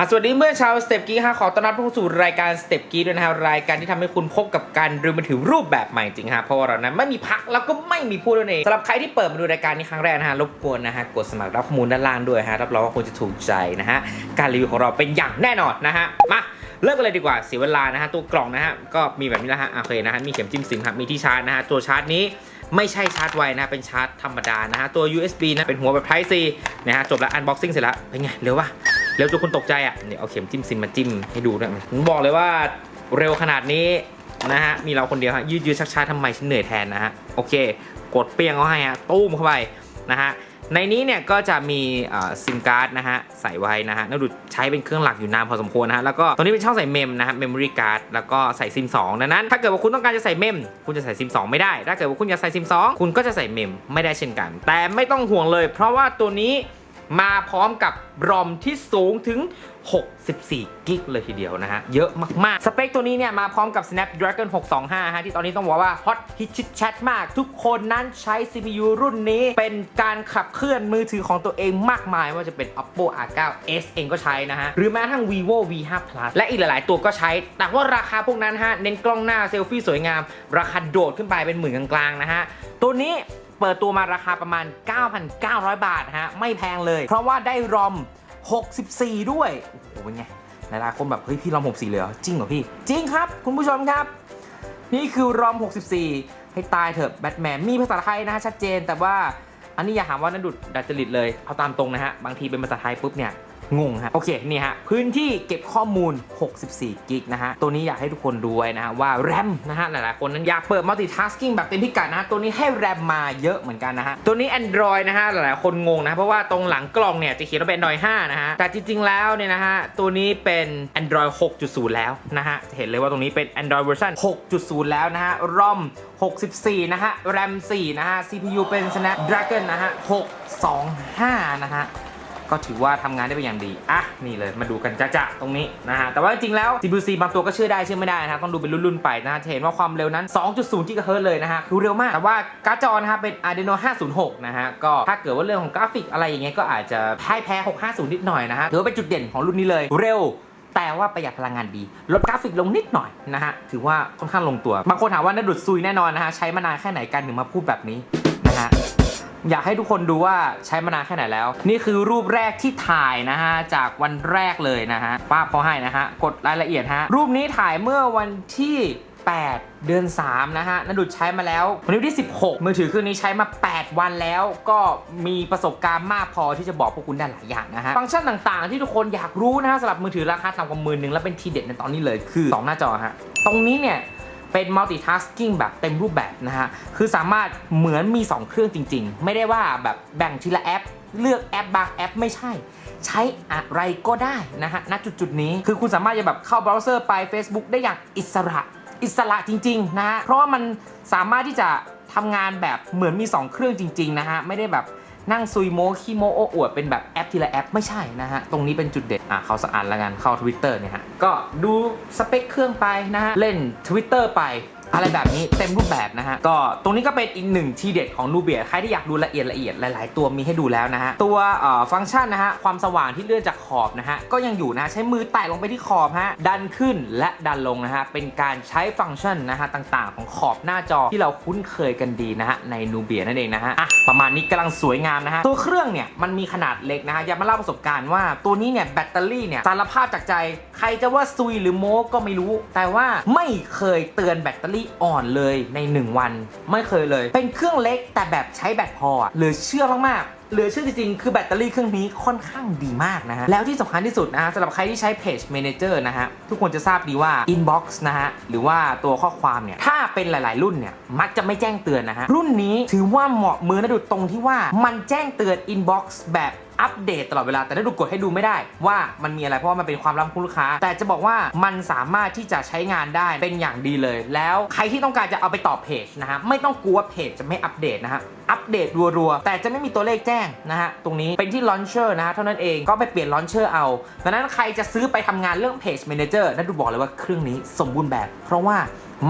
อะสวัสดีเมื่อชาวสเต็ปกี้ฮะขอต้อนรับทุกคนสู่รายการสเต็ปกี้ด้วยนะครับรายการที่ทำให้คุณพบกับการเรียนมือถือรูปแบบใหม่จริงฮะเพราะว่าเรานั้นไม่มีพักแล้วก็ไม่มีพูดนั่นเองสำหรับใครที่เปิดมาดูรายการนี้ครั้งแรกนะฮะรบกวนนะฮะกดสมัครรับข้อมูลด้านล่างด้วยฮะรับรองว่าคุณจะถูกใจนะฮะการรีวิวของเราเป็นอย่างแน่นอนนะฮะมาเริ่มกันเลยดีกว่าเสียเวลานะฮะตัวกล่องนะฮะก็มีแบบนี้แล้วฮะอะโอเคนะฮะมีเข็มจิ้มซิมครับมีที่ชาร์จนะฮะตัวชาร์จนี้ไม่ใช่ชาร์จไวนะเป็นชาร์จธรรมดานะฮะตัว USB นะเป็นหัวแบบ Type C นะฮะจบแล้ว unboxing เสร็จแล้วเป็นไงเร็ววะ เร็วจนคุณตกใจอะเดี๋ยวเอาเข็มจิ้มซิมมาจิ้มให้ดูนะผมบอกเลยว่าเร็วขนาดนี้นะฮะมีเราคนเดียวฮะยืดยืดชักช้าทำไมฉันเหนื่อยแทนนะฮะโอเค กดเปียงเขาให้ฮะตู้มเข้าไปนะฮะในนี้เนี่ยก็จะมีซิมการ์ดนะฮะใส่ไว้นะฮะน่าดูใช้เป็นเครื่องหลักอยู่นานพอสมควรนะฮะแล้วก็ตรงนี้เป็นช่องใส่เมมนะฮะเมมโมรี่การ์ดแล้วก็ใส่ซิม2ดังนั้น ถ้าเกิดว่าคุณต้องการจะใส่เมม คุณจะใส่ซิม2 ไม่ได้ ถ้าเกิดว่าคุณอยากใส่ซิม2 คุณก็จะใส่เมมไม่ได้เช่นกัน แต่ไม่ต้องห่วงเลย เพราะว่าตัวนี้ มาพร้อมกับรอมที่สูงถึง 64 กิกเลยทีเดียวนะฮะ เยอะมาก ๆ สเปคตัวนี้เนี่ย มาพร้อมกับ Snapdragon 625 ฮะ ที่ตอนนี้ต้องบอกว่าฮอตฮิตชิดแชทมาก ทุกคนนั้นใช้ CPU รุ่นนี้เป็นการขับเคลื่อนมือถือของตัวเองมากมายไม่ว่าจะเป็น Oppo R9 S เองก็ใช้นะฮะ หรือแม้กระทั่ง Vivo V5 Plus และอีกหลาย ๆ ตัวก็ใช้ แต่ว่าราคาพวกนั้นฮะ เน้นกล้องหน้าเซลฟี่สวยงาม ราคาโดดขึ้นไปเป็นหมื่นกลาง ๆ นะฮะ ตัวนี้ เปิดตัวมาราคาประมาณ 9,900 บาทฮะ ไม่แพงเลย เพราะว่าได้รอม 64 ด้วย โอ้โห เป็นไง หลายๆคนแบบ เฮ้ย พี่รอม 64เลยเหรอจริงเหรอพี่ จริงครับ คุณผู้ชมครับ นี่คือรอม 64 ให้ตายเถอะแบทแมน มีภาษาไทยนะฮะ ชัดเจน แต่ว่าอันนี้อย่าหาว่านันดุดดัดจริตเลย เอาตามตรงนะฮะ บางทีเป็นภาษาไทยปุ๊บเนี่ย งงฮะโอเคนี่ฮะพื้นที่เก็บข้อมูล 64 กิกนะฮะตัวนี้อยากให้ทุกคนดูไว้นะฮะว่าแรมนะฮะหลายๆคนนั้นอยากเปิด multitasking แบบเต็มพิกัดนะฮะตัวนี้ให้แรมมาเยอะเหมือนกันนะฮะตัวนี้ Android นะฮะหลายๆคนงงนะเพราะว่าตรงหลังกล่องเนี่ยจะเขียนว่าเป็น Android 5นะฮะแต่จริงๆแล้วเนี่ยนะฮะตัวนี้เป็น Android 6.0 แล้วนะฮะเห็นเลยว่าตรงนี้เป็น Android version 6.0 แล้วนะฮะ ROM 64 นะฮะ RAM 4นะฮะ CPU เป็น Snapdragon นะฮะ625 นะฮะ ก็ถือว่าทำงานได้เป็นอย่างดี อะ นี่เลยมาดูกันจ้าๆตรงนี้นะฮะ แต่ว่าจริงๆแล้ว CPU บางตัวก็เชื่อได้เชื่อไม่ได้นะฮะต้องดูเป็นรุ่นๆไปนะฮะเห็นว่าความเร็วนั้น 2.0 GHz เลยนะฮะคือเร็วมาก แต่ว่าการ์ดจอนะฮะเป็น Adreno 506 นะฮะ ก็ถ้าเกิดว่าเรื่องของกราฟิกอะไรอย่างเงี้ยก็อาจจะพ่ายแพ้ 650 นิดหน่อยนะฮะถือว่าเป็นจุดเด่นของรุ่นนี้เลยเร็วแต่ว่าประหยัดพลังงานดี ลดกราฟิกลงนิดหน่อยนะฮะ ถือว่าค่อนข้างลงตัว บางคนถามว่าน่าดุดซุยแน่นอนนะฮะ ใช้มานานแค่ไหนกันถึงมาพูดแบบนี้ อยากให้ทุกคนดูว่าใช้มานานแค่ไหนแล้ว นี่คือรูปแรกที่ถ่ายนะฮะ จากวันแรกเลยนะฮะป้าพอให้นะฮะ กดรายละเอียดฮะ รูปนี้ถ่ายเมื่อวันที่ 8 เดือน 3 นะฮะนดุดใช้มาแล้ววันนี้ที่ 16 มือถือเครื่องนี้ใช้มา 8 วันแล้ว ก็มีประสบการณ์มากพอที่จะบอกพวกคุณได้หลายอย่างนะฮะ ฟังก์ชันต่างๆ ที่ทุกคนอยากรู้นะฮะสำหรับมือถือราคาต่ำกว่าหมื่นหนึ่งแล้วเป็นทีเด็ดในตอนนี้เลยคือ 2 หน้าจอฮะ ตรงนี้เนี่ย เป็น multitasking แบบเต็มรูปแบบนะฮะ คือสามารถเหมือนมี 2 เครื่องจริง ๆ ไม่ได้ว่าแบบแบ่งทีละแอป เลือกแอปบางแอปไม่ใช่ ใช้อะไรก็ได้นะฮะ ณ จุดๆนี้ คือคุณสามารถจะแบบเข้าเบราว์เซอร์ไป Facebook ได้อย่างอิสระ อิสระจริง ๆ นะฮะ เพราะว่ามันสามารถที่จะทำงานแบบเหมือนมี 2 เครื่องจริง ๆ นะฮะ ไม่ได้แบบ นั่งซุยโมขี้โมโอ้อวดเป็นแบบแอปทีละแอปไม่ใช่นะฮะ ตรงนี้เป็นจุดเด่นอะเขาสะอาดละกันเข้า Twitter เนี่ยฮะ ก็ดูสเปคเครื่องไปนะฮะ เล่น Twitter ไป อะไรแบบนี้เต็มรูปแบบนะฮะ ก็ตรงนี้ก็เป็นอีกหนึ่งทีเด็ดของนูเบียใครที่อยากดูละเอียดละเอียดหลาย ๆ ตัวมีให้ดูแล้วนะฮะ ตัวฟังก์ชันนะฮะ ความสว่างที่เลื่อนจากขอบนะฮะ ก็ยังอยู่นะใช้มือแตะลงไปที่ขอบฮะ ดันขึ้นและดันลงนะฮะ เป็นการใช้ฟังก์ชันนะฮะ ต่าง ๆ ของขอบหน้าจอที่เราคุ้นเคยกันดีนะฮะ ในนูเบียนั่นเองนะฮะ อะ ประมาณนี้กำลังสวยงามนะฮะ ตัวเครื่องเนี่ยมันมีขนาดเล็กนะฮะ อยากมาเล่าประสบการณ์ว่าตัวนี้เนี่ยแบตเตอรี่เนี่ยสารภาพจากใจ ใครจะว่าซุยหรือโม้ก็ไม่รู้ แต่ว่าไม่เคยเตือนแบตเตอรี่อ่อนเลยใน 1 วัน ไม่เคยเลย เป็นเครื่องเล็กแต่แบบใช้แบตพอหลือเชื่อมากๆเหลือเชื่อจริงๆ คือแบตเตอรี่เครื่องนี้ค่อนข้างดีมากนะฮะ แล้วที่สำคัญที่สุดนะฮะสำหรับใครที่ใช้เพจ Manager นะฮะ ทุกคนจะทราบดีว่า Inbox นะฮะ หรือว่าตัวข้อความเนี่ย ถ้าเป็นหลายๆ รุ่นเนี่ย มักจะไม่แจ้งเตือนนะฮะ รุ่นนี้ถือว่าเหมาะมือนะดูตรงที่ว่ามันแจ้งเตือน Inbox แบบ อัปเดตตลอดเวลาแต่ถ้าดูกดให้ดูไม่ได้ ว่ามันมีอะไรเพราะว่ามันเป็นความลับของลูกค้า แต่จะบอกว่ามันสามารถที่จะใช้งานได้เป็นอย่างดีเลย แล้วใครที่ต้องการจะเอาไปตอบเพจนะฮะไม่ต้องกลัวเพจจะไม่อัปเดตนะฮะอัปเดตรัวๆ แต่จะไม่มีตัวเลขแจ้งนะฮะ ตรงนี้เป็นที่ launcher นะฮะ เท่านั้นเองก็ไปเปลี่ยน launcher เอาดังนั้นใครจะซื้อไปทำงานเรื่อง page manager นั่นดูบอกเลยว่าเครื่องนี้สมบูรณ์แบบ เพราะว่า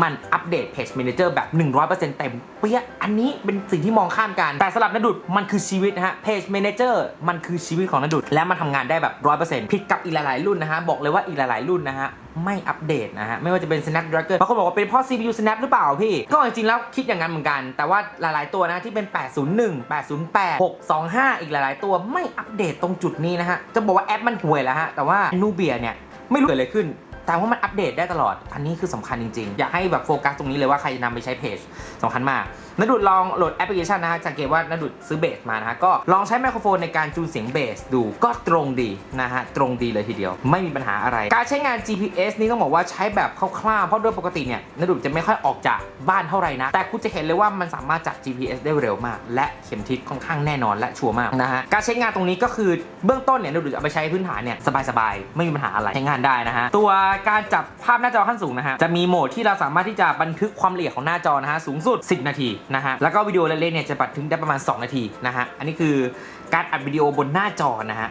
มันอัปเดต Page Manager แบบ 100%เต็ม เปี้ยอันนี้เป็นสิ่งที่มองข้ามกัน แต่สำหรับนดุดมันคือชีวิตนะฮะ Page Manager มันคือชีวิตของนดุดและมันทำงานได้แบบ 100%ผิดกับอีกหลายๆรุ่นนะฮะ บอกเลยว่าอีกหลายๆรุ่นนะฮะไม่อัปเดตนะฮะ ไม่ว่าจะเป็น Snapdragon บางคนบอกว่าเป็นเพราะ CPU Snap หรือเปล่าพี่ ก็จริงๆแล้วคิดอย่างนั้นเหมือนกัน แต่ว่าหลายๆตัวนะที่เป็น 801 808 625 อีกหลาย ๆ ตัวไม่อัปเดตตรงจุดนี้นะฮะจะบอกว่าแอปมันห่วยแล้วฮะแต่ว่า Nubia เนี่ยไม่รู้เกิดอะไรขึ้น แต่ว่ามันอัปเดตได้ตลอด อันนี้คือสำคัญจริงๆ อยากให้แบบโฟกัสตรงนี้เลยว่าใครจะนำไปใช้เพจสำคัญมาก นดุดลองโหลดแอปพลิเคชันนะฮะสังเกตว่านดุดซื้อเบสมานะฮะก็ลองใช้ไมโครโฟนในการจูนเสียงเบสดูก็ตรงดีนะฮะตรงดีเลยทีเดียว ไม่มีปัญหาอะไร การใช้งาน GPS นี่ต้องบอกว่าใช้แบบคร่าวๆเพราะโดยปกติเนี่ยนดุดจะไม่ค่อยออกจากบ้านเท่าไหร่นะ แต่คุณจะเห็นเลยว่ามันสามารถจับ GPS ได้เร็วมาก และเข็มทิศค่อนข้างแน่นอนและชัวร์มากนะฮะการใช้งานตรงนี้ก็คือเบื้องต้นเนี่ยนดุดจะเอาไปใช้พื้นฐานเนี่ยสบายๆไม่มีปัญหาอะไรใช้งานได้นะฮะตัวการจับภาพหน้าจอขั้นสูงนะฮะจะมีโหมดที่เราสามารถที่จะบันทึกความละเอียดของหน้าจอนะฮะสูงสุด 10 นาทีนะฮะแล้วก็วิดีโอเล่นๆเนี่ยจะบันทึกได้ประมาณ 2 นาทีนะฮะอันนี้คือการอัดวิดีโอบนหน้าจอนะฮะ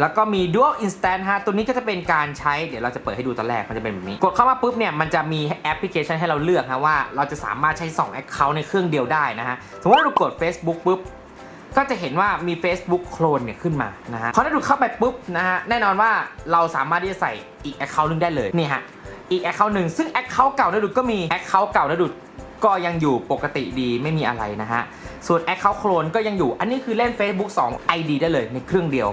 แล้วก็มี Dual Instant ฮะ ตัวนี้ก็จะเป็นการใช้ เดี๋ยวเราจะเปิดให้ดูตอนแรก มันจะเป็นแบบนี้ กดเข้ามาปุ๊บเนี่ย มันจะมีแอปพลิเคชันให้เราเลือกฮะว่าเราจะสามารถใช้ 2 Account ในเครื่องเดียวได้นะฮะ สมมติว่าเรากด Facebook ปุ๊บ ก็จะเห็นว่ามี Facebook โคลนเนี่ยขึ้นมา นะฮะ พอได้ดูเข้าไปปุ๊บนะฮะ แน่นอนว่าเราสามารถที่จะใส่อีก Account หนึงได้เลย นี่ฮะ อีก Account หนึ่ง ซึ่ง Account เก่านะดุดก็มี Account เก่านะดุด ก็ยังอยู่ปกติดีไม่มีอะไรนะฮะ ส่วน Account โคลนก็ยังอยู่ อันนี้คือเล่น Facebook 2 ID ได้เลยในเครื่องเดียว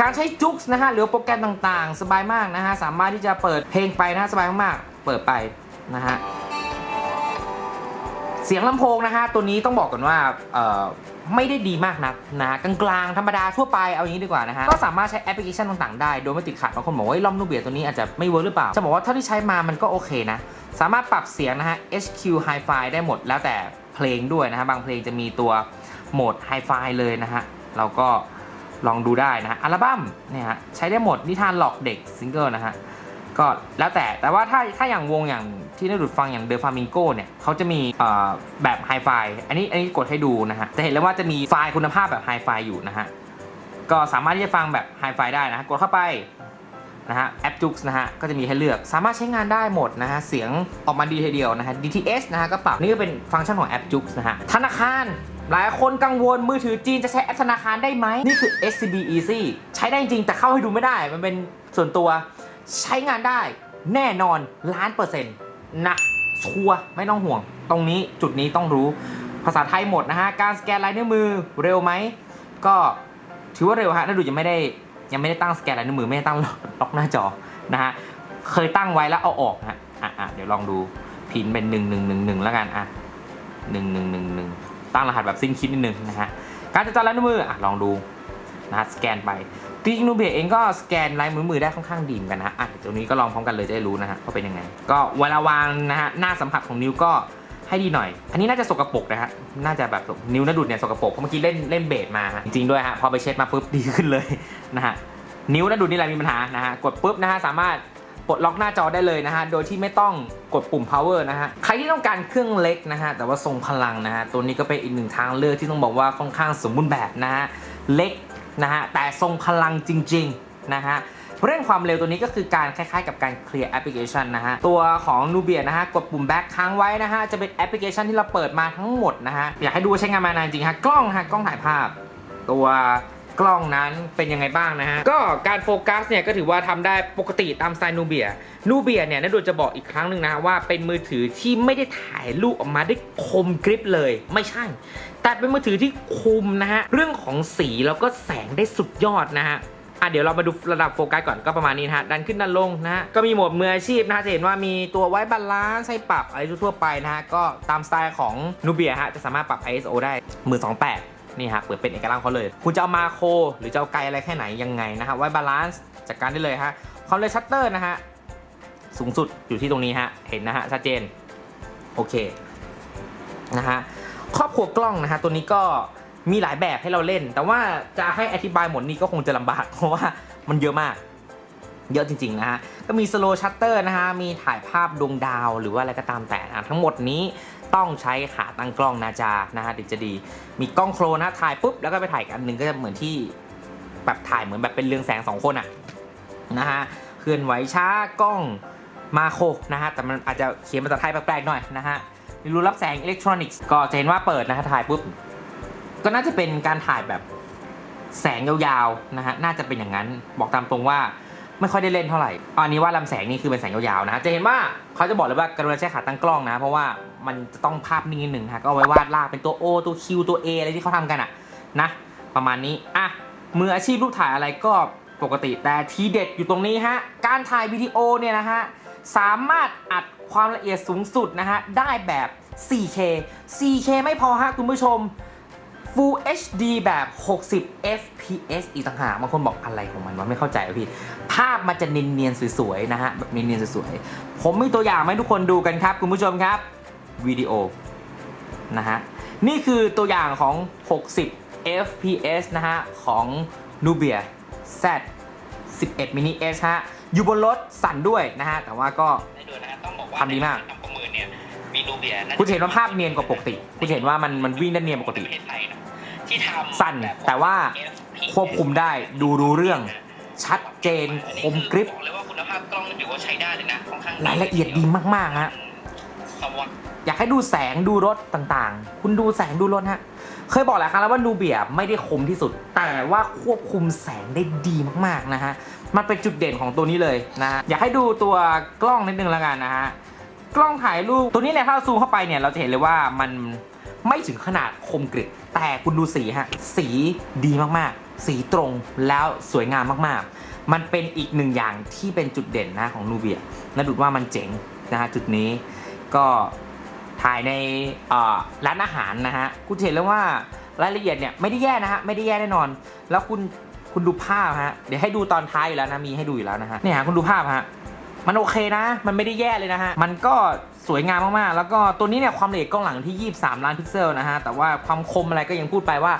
การใช้จุกส์นะฮะหรือโปรแกรมต่างๆ สบายมากนะฮะ สามารถที่จะเปิดเพลงไปนะฮะสบายมากๆ เปิดไปนะฮะ เสียงลำโพงนะฮะตัวนี้ต้องบอกกันว่าไม่ได้ดีมากนักนะกลางๆธรรมดาทั่วไปเอาอย่างนี้ดีกว่านะฮะก็สามารถใช้แอปพลิเคชันต่างๆได้โดยไม่ติดขัดบางคนบอกว่าเฮ้ยลอมนูเบียตัวนี้อาจจะไม่เวิร์กหรือเปล่าจะบอกว่าเท่าที่ใช้มามันก็โอเคนะ สามารถปรับเสียงนะฮะ HQ Hi-Fi ได้หมดแล้วแต่เพลงด้วยนะฮะบางเพลงจะมีตัวโหมด Hi-Fi เลยนะฮะเราก็ลองดูได้นะฮะอัลบั้มเนี่ยฮะใช้ได้หมดนิทานหลอกเด็กซิงเกิลนะฮะ ก็แล้วแต่แต่ว่าถ้าถ้าอย่างวงอย่างที่ได้ดูดฟังอย่างเดอ f ฟามิงโกเนี่ยเขาจะมีแบบไฮไฟอันนี้อันนี้กดให้ดูนะฮะจะเห็นเลยว่าจะมีไฟล์คุณภาพแบบไฮไฟอยู่นะฮะก็สามารถที่จะฟังแบบไฮไฟได้นะฮะกดเข้าไปนะฮะแอปจุกนะฮะก็จะมีให้เลือกสามารถใช้งานได้หมดนะฮะเสียงออกมาดีทีเดียวนะฮะ DTS นะฮะก็ปรับนี่ก็เป็นฟังก์ชันของแอปจุกนะฮะธนาคารหลายคนกังวลมือถือจีนจะใช้แอปธนาคารได้ไหมนี่คือ SCB Easy ใช้ได้จริงแต่เข้าให้ดูไม่ได้มันเป็นส่วนตัว ใช้งานได้แน่นอนล้านเปอร์เซ็นต์นะชัวไม่ต้องห่วง ตรงนี้จุดนี้ต้องรู้ภาษาไทยหมดนะฮะ การสแกนลายนิ้วมือเร็วไหม ก็ถือว่าเร็วฮะน่าดูยังไม่ได้ยังไม่ได้ตั้งสแกนลายนิ้วมือไม่ได้ตั้งล็อกหน้าจอนะฮะ เคยตั้งไว้แล้วเอาออกฮะอะอะเดี๋ยวลองดูพินเป็นหนึ่งหนึ่งหนึ่งหนึ่งแล้วกันอะหนึ่งหนึ่งหนึ่งหนึ่งตั้งรหัสแบบสิ้นคิดนิดนึงนะฮะ การจัดจาลายนิ้วมืออะลองดู นะฮะสแกนไปจริงนูเบียเองก็สแกนลายมือมือได้ค่อนข้างดีเหมือนกันนะอะเดี๋ยวตรงนี้ก็ลองพร้อมกันเลยจะได้รู้นะฮะว่าเป็นยังไง ก็เวลาวางนะฮะหน้าสัมผัสของนิ้วก็ให้ดีหน่อย อันนี้น่าจะสกปรกนะฮะ น่าจะแบบนิ้วนาดุดเนี่ยสกปรกเพราะเมื่อกี้เล่นเล่นเบสมาจริงด้วยฮะ พอไปเช็ดมาปุ๊บดีขึ้นเลยนะฮะ นิ้วนาดุดนี่แหละมีปัญหานะฮะ กดปุ๊บนะฮะสามารถปลดล็อกหน้าจอได้เลยนะฮะ โดยที่ไม่ต้องกดปุ่ม power นะฮะ ใครที่ต้องการเครื่องเล็กนะฮะ แต่ว่าทรงพลังนะฮะ ตัวนี้ก็เป็นอีกหนึ่งทางเลือกที่ต้องบอกว่าค่อนข้างสมบูรณ์แบบนะฮะ เล็ก นะฮะแต่ทรงพลังจริงๆนะฮะเร่งความเร็วตัวนี้ก็คือการคล้ายๆ กับการเคลียร์แอปพลิเคชันนะฮะ ตัวของ Nubia นะฮะ กดปุ่ม back ค้างไว้นะฮะ จะเป็นแอปพลิเคชันที่เราเปิดมาทั้งหมดนะฮะ อยากให้ดูใช้งานมานานจริงฮะ กล้องฮะ กล้องถ่ายภาพ ตัวกล้องนั้นเป็นยังไงบ้างนะฮะ ก็การโฟกัสเนี่ยก็ถือว่าทำได้ปกติตามสไตล์นูเบียนูเบียเนี่ยนัดดูจะบอกอีกครั้งหนึ่งนะว่าเป็นมือถือที่ไม่ได้ถ่ายรูปออกมาได้คมกริบเลย ไม่ใช่ แต่เป็นมือถือที่คุมนะฮะ เรื่องของสีแล้วก็แสงได้สุดยอดนะฮะอะเดี๋ยวเรามาดูระดับโฟกัสก่อนก็ประมาณนี้นะฮะ ดันขึ้นดันลงนะฮะ ก็มีโหมดมืออาชีพนะฮะ จะเห็นว่ามีตัวไว้บาลานซ์ให้ปรับอะไรทั่วไปนะฮะ ก็ตามสไตล์ของนูเบียฮะ จะสามารถปรับ ISO ได้มือ28นี่ฮะเปิดเป็นเอกลักษณ์เขาเลย คุณจะเอามาโครหรือจะเอาไกลอะไรแค่ไหนยังไงนะฮะ ไว้บาลานซ์จัดการได้เลยฮะความเร็วชัตเตอร์นะฮะสูงสุดอยู่ที่ตรงนี้ฮะ เห็นนะฮะชัดเจน โอเคนะฮะ ครอบครัวกล้องนะฮะตัวนี้ก็มีหลายแบบให้เราเล่น แต่ว่าจะให้อธิบายหมดนี้ก็คงจะลำบาก เพราะว่ามันเยอะมาก เยอะจริงๆนะฮะ ก็มี slow shutter นะฮะ มีถ่ายภาพดวงดาวหรือว่าอะไรก็ตามแต่นะทั้งหมดนี้ต้องใช้ขาตั้งกล้องนะจ๊ะนะฮะถึงจะดี มีกล้องโครนะถ่ายปุ๊บแล้วก็ไปถ่ายอันหนึ่งก็จะเหมือนที่แบบถ่ายเหมือนแบบเป็นเรืองแสงสองคนอะนะฮะเคลื่อนไหวช้ากล้องมาโคนะฮะแต่มันอาจจะเขียนภาษาไทยแปลกๆหน่อยนะฮะ รูรับแสงอิเล็กทรอนิกส์ก็จะเห็นว่าเปิดนะฮะถ่ายปุ๊บ ก็น่าจะเป็นการถ่ายแบบแสงยาวๆนะฮะน่าจะเป็นอย่างนั้นบอกตามตรงว่าไม่ค่อยได้เล่นเท่าไหร่อันนี้ว่าลำแสงนี่คือเป็นแสงยาวๆนะฮะจะเห็นว่าเขาจะบอกเลยว่ากรุณาใช้ขาตั้งกล้องนะ เพราะว่ามันจะต้องภาพนิ่งนิดหนึ่งฮะก็เอาไว้วาดลากเป็นตัว O ตัว Q ตัว A อะไรที่เขาทำกันอะนะ ประมาณนี้อะมืออาชีพรูปถ่ายอะไรก็ปกติแต่ทีเด็ดอยู่ตรงนี้ฮะ การถ่ายวิดีโอเนี่ยนะฮะ สามารถอัดความละเอียดสูงสุดนะฮะ ได้แบบ 4K 4K ไม่พอฮะคุณผู้ชม Full HD แบบ 60 FPS อีกต่างหากบางคนบอกอะไรของมันวะไม่เข้าใจอะพี่ ภาพมันจะเนียนๆสวยๆนะฮะ แบบเนียนๆสวยๆ ผมมีตัวอย่างให้ทุกคนดูกันครับ คุณผู้ชมครับวิดีโอนะฮะ นี่คือตัวอย่างของ 60 FPS นะฮะ ของ Nubia Z 11 mini S ฮะ อยู่บนรถสั่นด้วยนะฮะแต่ว่าก็ได้ดูนะฮะต้องบอกว่าทำดีมากในทำประเมินเนี่ยมีนูเบียคุณจะเห็นว่าภาพเนียนกว่าปกติ คุณจะเห็นว่ามันมันวิ่งได้เนียนปกติในประเทศไทยนะที่ทำสั่นแต่ว่าควบคุมได้ดูรู้เรื่องชัดเจนคมกริบบอกเลยว่าคุณภาพกล้องนี่ถือว่าใช้ได้เลยนะค่อนข้างรายละเอียดดีมากๆฮะสวัสดอยากให้ดูแสงดูรถต่างๆ คุณดูแสงดูรถฮะ เคยบอกหลายครั้งแล้วว่านูเบียไม่ได้คมที่สุด แต่ว่าควบคุมแสงได้ดีมากๆนะฮะ มันเป็นจุดเด่นของตัวนี้เลยนะฮะอยากให้ดูตัวกล้องนิดนึงแล้วกันนะฮะกล้องถ่ายรูปตัวนี้เนี่ยถ้าเราซูมเข้าไปเนี่ยเราจะเห็นเลยว่ามันไม่ถึงขนาดคมกริบแต่คุณดูสีฮะสีดีมากๆ สีตรงแล้วสวยงามมากๆ มันเป็นอีกหนึ่งอย่างที่เป็นจุดเด่นนะของนูเบียและดูว่ามันเจ๋งนะฮะจุดนี้ก็ถ่ายในร้านอาหารนะฮะคุณเห็นเลยว่ารายละเอียดเนี่ยไม่ได้แย่นะฮะไม่ได้แย่แน่นอน แล้วคุณ คุณดูภาพฮะ เดี๋ยวให้ดูตอนท้ายอยู่แล้วนะ มีให้ดูอยู่แล้วนะฮะ เนี่ยฮะคุณดูภาพฮะ มันโอเคนะ มันไม่ได้แย่เลยนะฮะ มันก็สวยงามมากๆ แล้วก็ตัวนี้เนี่ยความละเอียดกล้องหลังที่ 23 ล้านพิกเซลนะฮะ แต่ว่าความคมอะไรก็ยังพูดไปว่า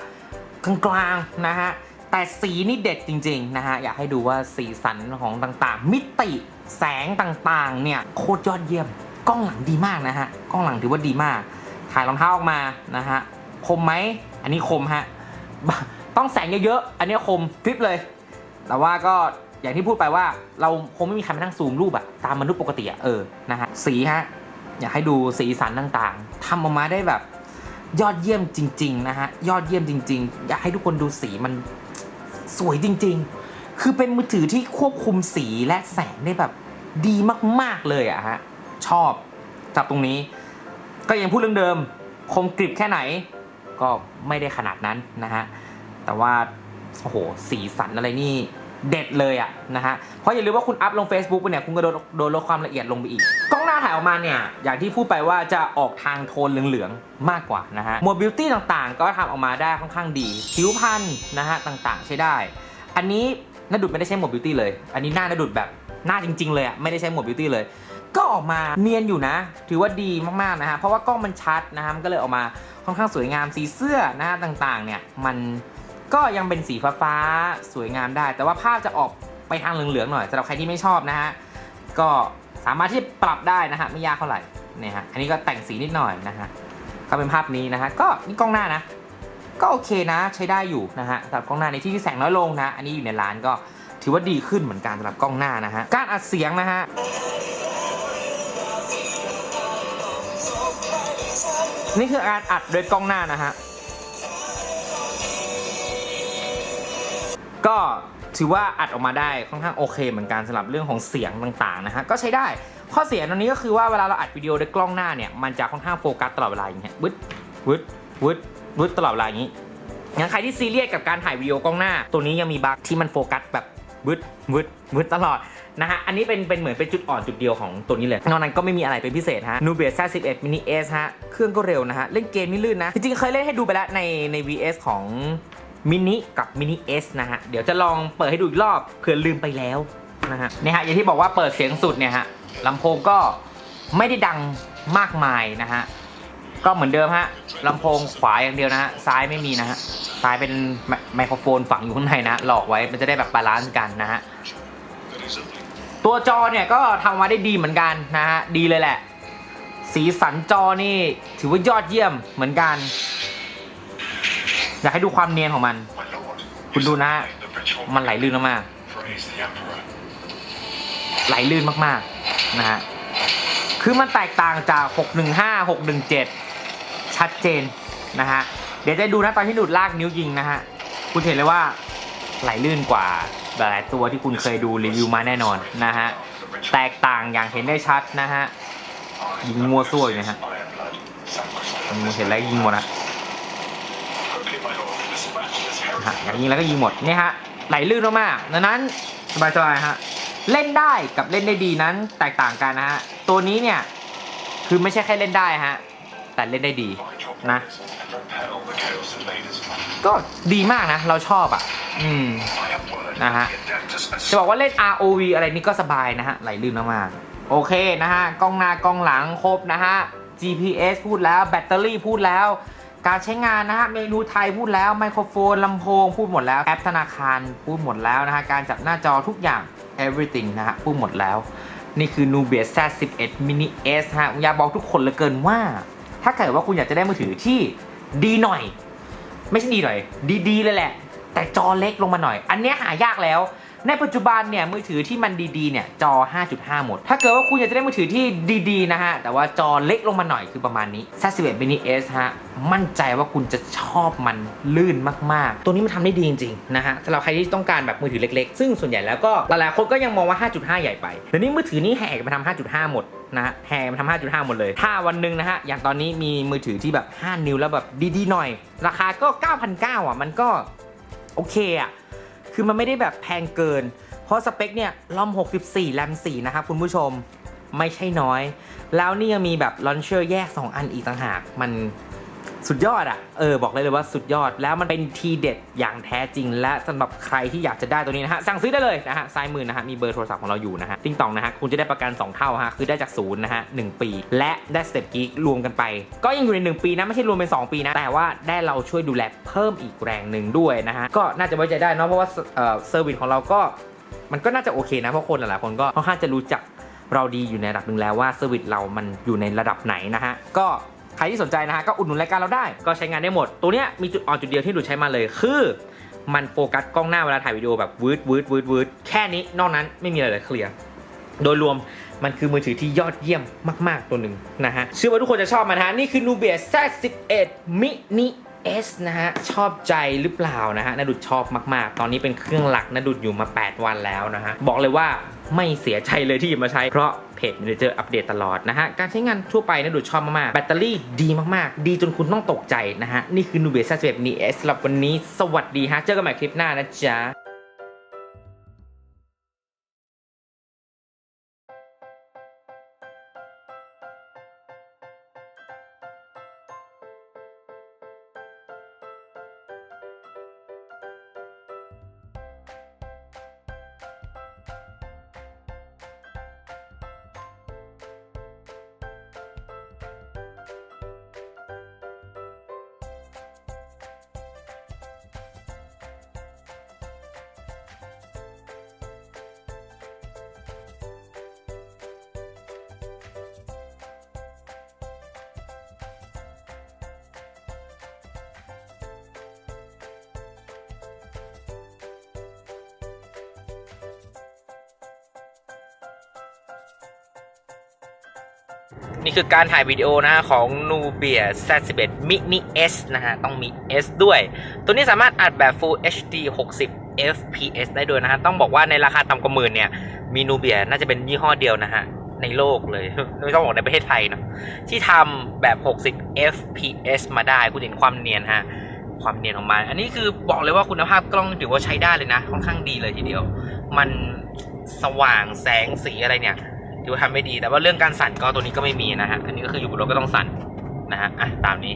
กลางๆนะฮะ แต่สีนี่เด็ดจริงๆนะฮะ อยากให้ดูว่าสีสันของต่างๆ มิติแสงต่างๆ เนี่ยโคตรยอดเยี่ยม กล้องหลังดีมากนะฮะ กล้องหลังถือว่าดีมาก ถ่ายรองเท้าออกมานะฮะ คมไหม อันนี้คมฮะ ต้องแสงเยอะๆ อันนี้คมคลิปเลย แต่ว่าก็อย่างที่พูดไปว่าเราคงไม่มีใครมานั่งซูมรูปอะตามมนุษย์ปกติอะเออนะฮะสีฮะอยากให้ดูสีสันต่างๆทำออกมาได้แบบ ยอดเยี่ยมจริง ๆ นะฮะ ยอดเยี่ยมจริง ๆ อยากให้ทุกคนดูสีมันสวยจริง ๆ คือเป็นมือถือที่ควบคุมสีและแสงได้แบบดีมากๆเลยอะฮะ ชอบจับตรงนี้ ก็ยังพูดเรื่องเดิม คมกริบแค่ไหน ก็ไม่ได้ขนาดนั้นนะฮะ แต่ว่าโอ้โหสีสันอะไรนี่เด็ดเลยอะนะฮะ เพราะอย่าลืมว่าคุณอัพลง Facebook ไปเนี่ย คุณก็โดนโดนลดความละเอียดลงไปอีก กล้องหน้าถ่ายออกมาเนี่ย อย่างที่พูดไปว่าจะออกทางโทนเหลืองๆ มากกว่านะฮะโมบิลตี้ต่างๆ ก็ทำออกมาได้ค่อนข้างดี ผิวพรรณนะฮะ ต่างๆ ใช้ได้ อันนี้นดุดไม่ได้ใช้โมบิลตี้เลย อันนี้หน้านดุดแบบหน้าจริง ๆ เลยอะไม่ได้ใช้โมบิลตี้เลย ก็ออกมาเนียนอยู่นะ ถือว่าดีมากๆนะฮะ เพราะว่ากล้องมันชัดนะฮะ มันก็เลยออกมาค่อนข้างสวยงาม สีเสื้อนะฮะต่างๆ เนี่ย มัน ก็ยังเป็นสีฟ้าสวยงามได้ แต่ว่าภาพจะออกไปทางเหลืองๆหน่อยสำหรับใครที่ไม่ชอบนะฮะก็สามารถที่ปรับได้นะฮะไม่ยากเท่าไหร่เนี่ยฮะอันนี้ก็แต่งสีนิดหน่อยนะฮะก็เป็นภาพนี้นะฮะก็นี่กล้องหน้านะก็โอเคนะใช้ได้อยู่นะฮะสำหรับกล้องหน้าในที่ที่แสงน้อยลงนะ อันนี้อยู่ในร้านก็ถือว่าดีขึ้นเหมือนกันสำหรับกล้องหน้านะฮะการอัดเสียงนะฮะนี่คือการอัดโดยกล้องหน้านะฮะ ก็ถือว่าอัดออกมาได้ค่อนข้างโอเค เหมือนกันสำหรับเรื่องของเสียงต่างๆนะฮะก็ใช้ได้ข้อเสียตรงนี้ก็คือว่าเวลาเราอัดวิดีโอด้วยกล้องหน้าเนี่ยมันจะค่อนข้างโฟกัสตลอดเวลาอย่างเงี้ยวึดวึดวึดวึดตลอดเวลาอย่างงี้งั้นใครที่ซีเรียสกับการถ่ายวิดีโอกล้องหน้า ตัวนี้ยังมีบั๊กที่มันโฟกัสแบบวึดวึดวึดตลอดนะฮะ อันนี้เป็นเป็นเหมือนเป็นจุดอ่อนจุดเดียวของตัวนี้เลย นอกนั้นก็ไม่มีอะไรเป็นพิเศษฮะ Nubia Z11 Mini S ฮะ เครื่องก็เร็วนะฮะ เล่นเกมไม่ลื่นนะ จริงๆ เคยเล่นให้ดูไปแล้วในใน VS ของ มินิกับมินิ S นะฮะ เดี๋ยวจะลองเปิดให้ดูอีกรอบเผื่อลืมไปแล้วนะฮะเนี่ยฮะอย่างที่บอกว่าเปิดเสียงสุดเนี่ยฮะลำโพงก็ไม่ได้ดังมากมายนะฮะ ก็เหมือนเดิมฮะลำโพงขวาอย่างเดียวนะฮะซ้ายไม่มีนะฮะซ้ายเป็นไมไมโครโฟนฝังอยู่ข้างในนะหลอกไว้มันจะได้แบบบาลานซ์กันนะฮะตัวจอเนี่ยก็ทำมาได้ดีเหมือนกันนะฮะดีเลยแหละ สีสันจอนี่ถือว่ายอดเยี่ยมเหมือนกัน อยากให้ดูความเนียนของมัน คุณดูนะมันไหลลื่นมากๆไหลลื่นมากๆนะฮะคือมันแตกต่างจาก 615 617 ชัดเจนนะฮะเดี๋ยวจะดูนะตอนที่ดูดลากนิ้วยิงนะฮะคุณเห็นเลยว่าไหลลื่นกว่าหลายตัวที่คุณเคยดูรีวิวมาแน่นอนนะฮะแตกต่างอย่างเห็นได้ชัดนะฮะยิงมัวซั่วอยู่นะฮะมึงเห็นแล้วยิงหมดนะนะ ฮะอยากยิงแล้วก็ยิงหมดเนี่ยฮะไหลลื่นมากๆดังนั้นสบายๆฮะเล่นได้กับเล่นได้ดีนั้นแตกต่างกันนะฮะตัวนี้เนี่ยคือไม่ใช่แค่เล่นได้ฮะแต่เล่นได้ดีนะก็ดีมากนะ เราชอบอะ อืมนะฮะจะบอกว่าเล่น ROV อะไรนี่ก็สบายนะฮะ ไหลลื่นมากๆโอเคนะฮะ กล้องหน้ากล้องหลังครบนะฮะ GPS พูดแล้ว แบตเตอรี่พูดแล้ว การใช้งานนะฮะเมนูไทยพูดแล้วไมโครโฟนลำโพงพูดหมดแล้วแอปธนาคารพูดหมดแล้วนะฮะการจับหน้าจอทุกอย่าง everything นะฮะพูดหมดแล้ว นี่คือ Nubia Z11 Mini S ฮะอยาบอกทุกคนเหลือเกินว่า ถ้าเกิดว่าคุณอยากจะได้มือถือที่ดีหน่อย ไม่ใช่ดีหน่อย ดีๆเลยแหละ แต่จอเล็กลงมาหน่อย อันนี้หายากแล้ว ในปัจจุบันเนี่ยมือถือที่มันดีๆเนี่ยจอ 5.5 หมด ถ้าเกิดว่าคุณอยากจะได้มือถือที่ดีๆนะฮะ แต่ว่าจอเล็กลงมาหน่อยคือประมาณนี้ Z11 Mini S ฮะ มั่นใจว่าคุณจะชอบมันลื่นมากๆ ตัวนี้มันทำได้ดีจริงๆนะฮะสำหรับใครที่ต้องการแบบมือถือเล็กๆ ซึ่งส่วนใหญ่แล้วก็หลายๆคนก็ยังมองว่า 5.5 ใหญ่ไปเดี๋ยวนี้มือถือนี่แหกมาทำ5.5 หมดนะฮะแห่มาทำ5.5 หมดเลย ถ้าวันหนึ่งนะฮะ อย่างตอนนี้มีมือถือที่แบบ 5 นิ้วแล้วแบบดีๆ หน่อย ราคาก็ 9,900อะ มันก็โอเคอะ คือมันไม่ได้แบบแพงเกิน เพราะสเปคเนี่ยลอม 64 แรม 4 นะครับคุณผู้ชม ไม่ใช่น้อย แล้วนี่ยังมีแบบลอนเชอร์แยก 2 อันอีกต่างหาก มัน สุดยอดอะ่ะ เออ บอกเลยเลยว่าสุดยอด แล้วมันเป็นทีเด็ดอย่างแท้จริง และสำหรับใครที่อยากจะได้ตัวนี้นะฮะ สั่งซื้อได้เลยนะฮะ ซ้ายมือนะฮะ มีเบอร์โทรศัพท์ของเราอยู่นะฮะ ติ้งตองนะฮะ คุณจะได้ประกัน 2 เท่าฮะ คือได้จากศูนย์นะฮะหปี และได้สเต็ปกีกรวมกันไป ก็ยังอยู่ใน 1 ปีนะ ไม่ใช่รวมเป็น 2 ปีนะ แต่ว่าได้เราช่วยดูแลเพิ่มอีกแรงหนึ่งด้วยนะฮะ ก็น่าจะไว้ใจได้เนาะ เพราะว่าเออเซอร์วิสของเราก็มันก็น่าจะโอเคนะ เพราะคนหลายๆคนก็ค่อนข้างจะรู้จักเราดีอยู่ในระดับหนึ่งแล้วว่าเซอร์วิสเรามันอยู่ในระดับไหนนะฮะ ก็ ใครที่สนใจนะฮะก็อุดหนุนรายการเราได้ ก็ใช้งานได้หมด ตัวเนี้ยมีจุดอ่อนจุดเดียวที่หนูใช้มาเลยคือมันโฟกัสกล้องหน้าเวลาถ่ายวิดีโอแบบวืดวืดวืดวืดแค่นี้นอกนั้นไม่มีอะไรเลยเคลียร์โดยรวมมันคือมือถือที่ยอดเยี่ยมมาก ๆ ตัวหนึ่งนะฮะเชื่อว่าทุกคนจะชอบมันนะฮะ นี่คือ Nubia Z11 Mini S นะฮะ ชอบใจหรือเปล่านะฮะนาดุดชอบมาก ๆ ตอนนี้เป็นเครื่องหลักนาดุดอยู่มา 8 วันแล้วนะฮะ บอกเลยว่าไม่เสียใจเลยที่หยิบมาใช้ เพราะ เพจเจออัปเดตตลอดนะฮะ การใช้งานทั่วไปนะดูชอบมากๆ แบตเตอรี่ดีมากๆ ดีจนคุณต้องตกใจนะฮะ นี่คือ Nubia Z11 n e s สำหรับวันนี้ สวัสดีฮะ เจอกันใหม่คลิปหน้านะจ๊ะ นี่คือการถ่ายวิดีโอนะฮะของ Nubia Z11 Mini S นะฮะ ต้องมี S ด้วย ตัวนี้สามารถอัดแบบ Full HD 60 fps ได้ด้วยนะฮะ ต้องบอกว่าในราคาต่ำกว่าหมื่นเนี่ย มี Nubia น่าจะเป็นยี่ห้อเดียวนะฮะ ในโลกเลย ไม่ต้องบอกในประเทศไทยเนอะที่ทำแบบ 60 fps มาได้ คุณเห็นความเนียนฮะ ความเนียนของมันอันนี้คือบอกเลยว่าคุณภาพกล้องถือว่าใช้ได้เลยนะ ค่อนข้างดีเลยทีเดียว มันสว่างแสงสีอะไรเนี่ย ถือว่าทำไม่ดี แต่ว่าเรื่องการสั่นก็ตัวนี้ก็ไม่มีนะฮะ อันนี้ก็คืออยู่บนรถก็ต้องสั่นนะฮะ อะ ตามนี้